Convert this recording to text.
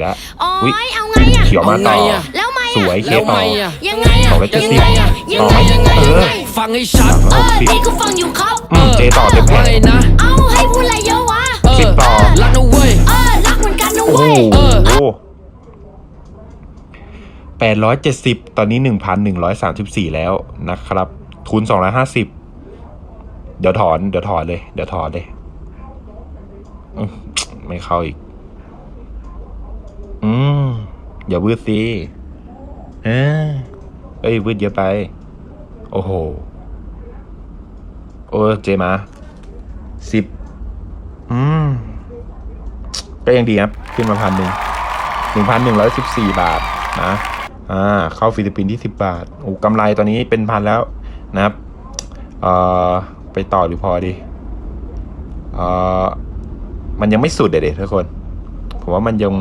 แล้วโอ้อุ๊ยยเอาไงอะเขียวมาต่อเอาไงอะแล้วไม่สอะวยเคแล้วต่อไงอะ ยังไงอะสองร้อยเจ็ดยังสิบไงอะยังไงยังไงเออยังไงฟังให้ชัดเอหอกสิบนี่ก็ฟังอยู่ครับ อืมเจต่อเต็มแผว่างไงนะเอาให้พูดอะไรเยอะวะ เออสิบต่อ รักนะเว้ย เออ รักเหมือนกันนะโอ้เว้ย โหเออแปดร้อยเจ็ดสิบตอนนี้หนึ่งพันหนึ่งร้อยสามสิบสี่แล้วนะครับ ทุนสองร้อยห้าสิบ เดี๋ยวถอน เดี๋ยวถอนเลย เดี๋ยวถอนเลยอืมไม่เข้าอีก อืมอย่าวืดสิเออเอ้ยวืดเยอะไป โอ้โห โอ้เจมาสิบอืมก็ยังดีครับ ขึ้นมาพันหนึ่งหนึ่งพันหนึ่งร้อยสิบสี่บาทนะอ่าเข้าฟิลิปปินส์ที่สิบบาทโอ้กำไรตอนนี้เป็นพันแล้วนะครับเอ่อไปต่อหรือพอดีเอ่อมันยังไม่สุดเด็ดทุกคน ผมว่ามันยัง